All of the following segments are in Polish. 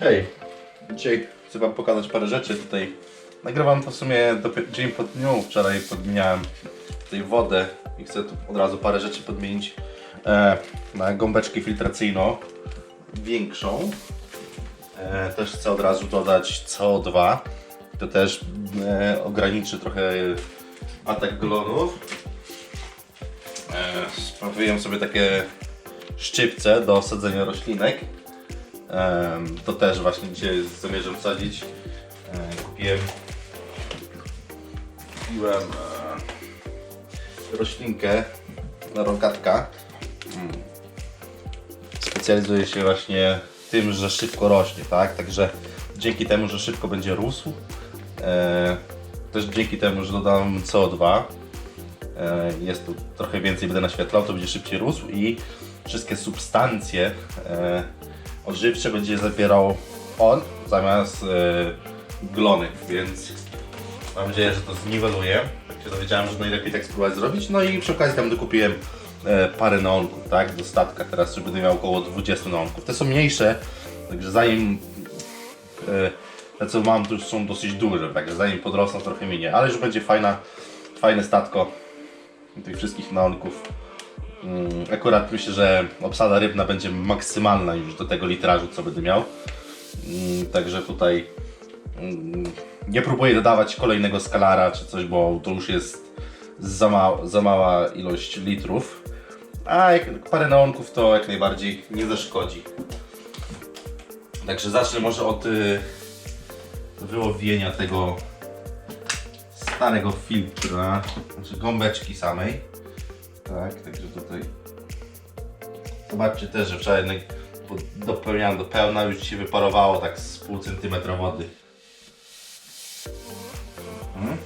Hej, dzisiaj chcę Wam pokazać parę rzeczy tutaj. Nagrywam to w sumie dzień po dniu. Wczoraj podmieniałem tutaj wodę i chcę tu od razu parę rzeczy podmienić e, na gąbeczkę filtracyjną większą. E, też chcę od razu dodać CO2. To też e, ograniczy trochę atak glonów. E, sprawiłem sobie takie szczypce do sadzenia roślinek. To też właśnie dzisiaj zamierzam sadzić. E, Kupiłem, kupiłem e, roślinkę na rogatka. Mm. Specjalizuje się właśnie tym, że szybko rośnie, tak? Także dzięki temu, że szybko będzie rósł, e, też dzięki temu, że dodam CO2, e, jest tu trochę więcej będę naświetlał, to będzie szybciej rósł i wszystkie substancje odżywcze będzie zabierał on zamiast e, glony, więc mam nadzieję, że to zniweluje. Tak się dowiedziałem, że najlepiej tak spróbować zrobić. No i przy okazji tam dokupiłem e, parę neonków, tak, do statka. Teraz już będę miał około 20 neonków. Te są mniejsze, także zanim e, te co mam już są dosyć duże, także zanim podrosną trochę minie, ale już będzie fajna, fajne statko tych wszystkich neonków. Mm, Akurat myślę, że obsada rybna będzie maksymalna już do tego litrażu, co będę miał. Mm, Także tutaj mm, nie próbuję dodawać kolejnego skalara czy coś, bo to już jest za, ma za mała ilość litrów. A jak parę neonków to jak najbardziej nie zaszkodzi. Także zacznę może od y, wyłowienia tego starego filtra, znaczy gąbeczki samej. Tak, także tutaj zobaczcie też, że wczoraj jednak dopełniałem do pełna, już się wyparowało tak z pół centymetra wody. Mhm.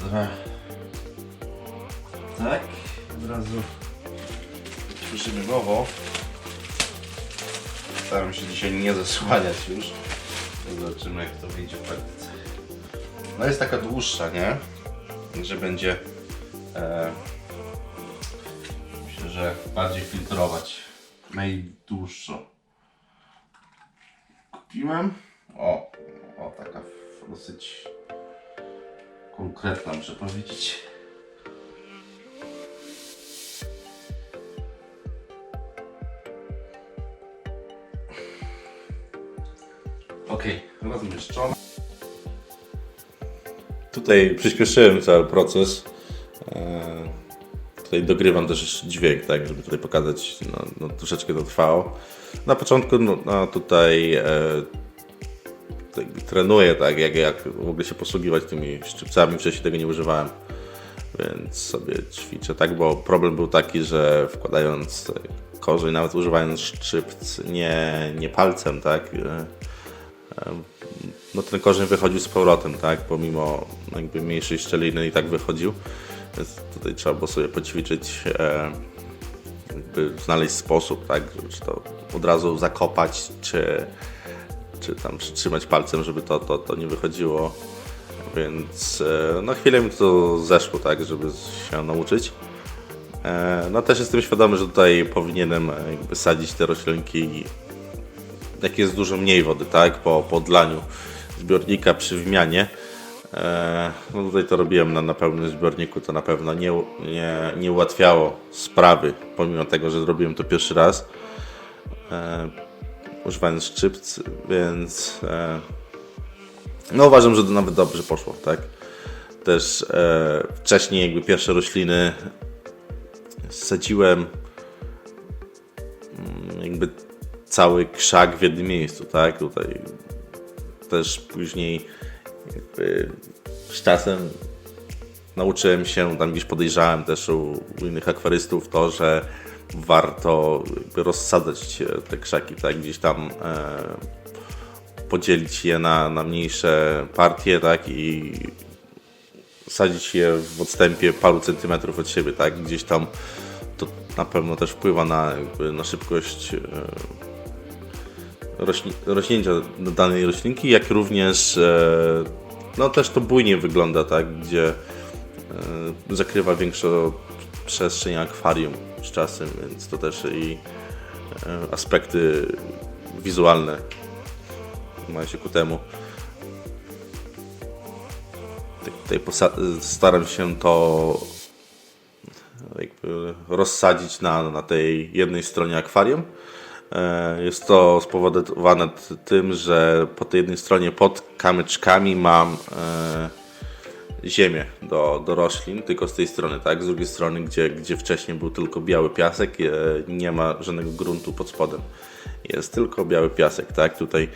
Dobra. Tak, od razu słyszymy nowo. Staram się dzisiaj nie zasłaniać już. Zobaczymy jak to wyjdzie w praktyce. No jest taka dłuższa, nie? Że będzie e, myślę, że bardziej filtrować. Najdłuższą. Kupiłem. O, o taka dosyć konkretna muszę powiedzieć. Okay, rozmieszczona. Tutaj przyspieszyłem cały proces. E, Tutaj dogrywam też dźwięk, tak, żeby tutaj pokazać, no, no troszeczkę to trwało. Na początku no, no tutaj e, trenuję, tak, jak, jak w ogóle się posługiwać tymi szczypcami, wcześniej tego nie używałem, więc sobie ćwiczę, tak, bo problem był taki, że wkładając korzeń, nawet używając szczypc, nie, nie palcem, tak, e, no ten korzeń wychodził z powrotem, tak, pomimo jakby mniejszej szczeliny i tak wychodził, więc tutaj trzeba było sobie poćwiczyć, e, znaleźć sposób, tak, czy to od razu zakopać, czy, czy tam przytrzymać palcem, żeby to, to, to nie wychodziło, więc e, no chwilę mi to zeszło, tak, żeby się nauczyć. E, No też jestem świadomy, że tutaj powinienem jakby sadzić te roślinki jak jest dużo mniej wody, tak? Po podlaniu zbiornika przy wymianie. E, no tutaj to robiłem na, na pełnym zbiorniku, to na pewno nie, nie, nie ułatwiało sprawy, pomimo tego, że zrobiłem to pierwszy raz. E, używając szczypc, więc e, no uważam, że to nawet dobrze poszło, tak? Też e, wcześniej jakby pierwsze rośliny sadziłem cały krzak w jednym miejscu, tak? Tutaj też później z czasem nauczyłem się, tam gdzieś podejrzałem też u, u innych akwarystów to, że warto rozsadzać te krzaki, tak? Gdzieś tam e, podzielić je na, na mniejsze partie, tak? I sadzić je w odstępie paru centymetrów od siebie, tak? Gdzieś tam to na pewno też wpływa na, jakby, na szybkość e, rośli, rośnięcia danej roślinki, jak również e, no też to bujnie wygląda, tak, gdzie e, zakrywa większą przestrzeń akwarium z czasem, więc to też i e, aspekty wizualne mają się ku temu. Tak Tutaj staram się to rozsadzić na, na tej jednej stronie akwarium. E, Jest to spowodowane tym, że po tej jednej stronie pod kamyczkami mam e, ziemię do, do roślin, tylko z tej strony, tak? Z drugiej strony, gdzie, gdzie wcześniej był tylko biały piasek, e, nie ma żadnego gruntu pod spodem. Jest tylko biały piasek, tak? Tutaj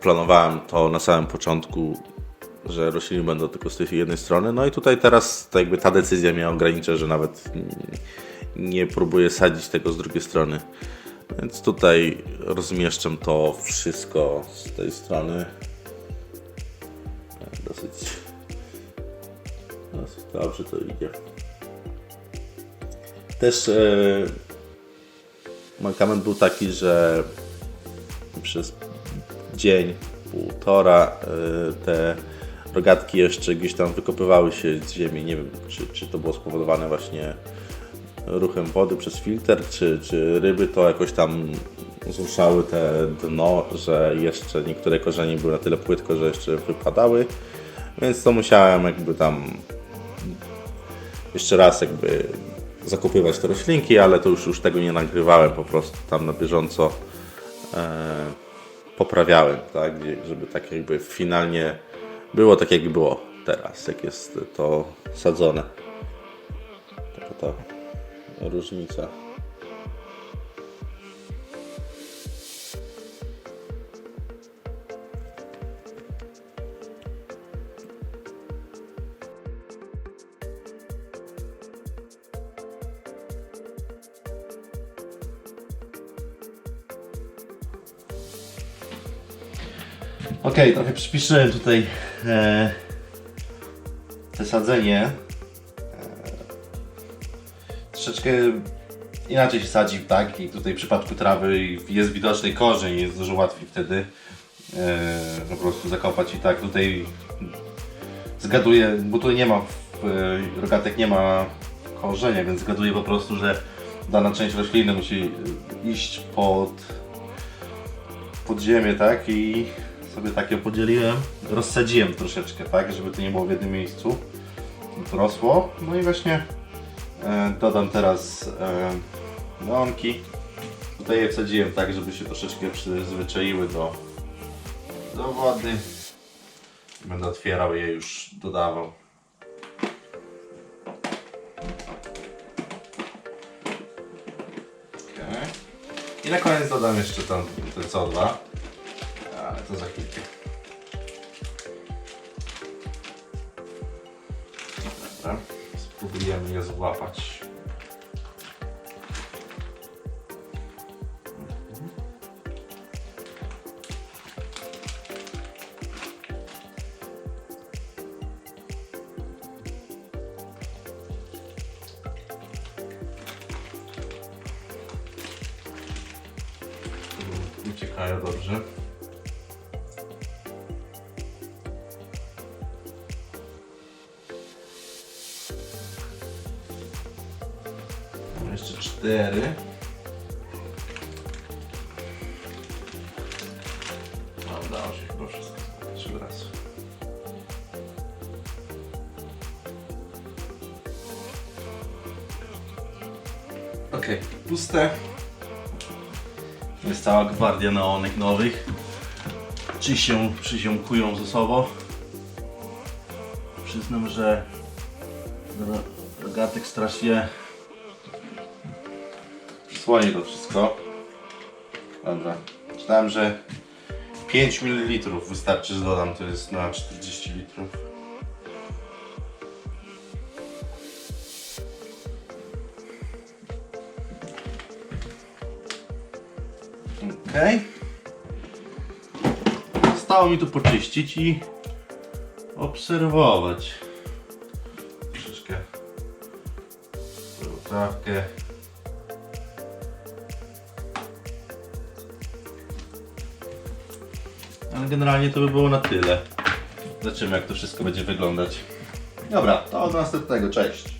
planowałem to na samym początku, że rośliny będą tylko z tej jednej strony. No i tutaj teraz to jakby ta decyzja mnie ogranicza, że nawet nie próbuję sadzić tego z drugiej strony. Więc tutaj rozmieszczam to wszystko z tej strony. E, Dosyć, dosyć dobrze to idzie. Też e, mankament był taki, że przez dzień, półtora y, te rogatki jeszcze gdzieś tam wykopywały się z ziemi. Nie wiem, czy, czy to było spowodowane właśnie ruchem wody przez filtr, czy, czy ryby to jakoś tam zruszały te dno, że jeszcze niektóre korzenie były na tyle płytko, że jeszcze wypadały. Więc to musiałem jakby tam jeszcze raz jakby zakopywać te roślinki, ale to już, już tego nie nagrywałem, po prostu tam na bieżąco e, poprawiałem, tak, żeby tak jakby finalnie było tak jak było teraz, jak jest to sadzone. Taka ta różnica. Okej, trochę przypiszyłem tutaj e, wysadzenie. E, troszeczkę inaczej się sadzi, tak? I tutaj w przypadku trawy jest widoczny korzeń, jest dużo łatwiej wtedy e, po prostu zakopać i tak tutaj zgaduję, bo tutaj nie ma, e, rogatek nie ma korzenia, więc zgaduję po prostu, że dana część rośliny musi iść pod pod ziemię, tak? I sobie tak ją podzieliłem, rozsadziłem troszeczkę, tak? Żeby to nie było w jednym miejscu. Rosło. No i właśnie dodam teraz e, neonki. Tutaj je wsadziłem tak, żeby się troszeczkę przyzwyczaiły do, do wody. Będę otwierał je już dodawał. Okej. I na koniec dodam jeszcze tam ten CO2. Ale to za chwilkę. Dobra. Spróbujemy je złapać. Uciekają dobrze. Jeszcze cztery. No, udało się chyba wszystko od razu. Okej, puste. Jest cała gwardia neonek nowych. Czy się przyziomkują ze sobą. Przyznam, że ro- rogatek strasznie przysłoni to wszystko. Dobra. Czytałem, że 5 ml wystarczy, że dodam, to jest na 40 litrów. Okej. Zostało mi tu poczyścić i obserwować. Troszeczkę trawkę. Ale generalnie to by było na tyle. Zobaczymy jak to wszystko będzie wyglądać. Dobra, to do następnego, cześć.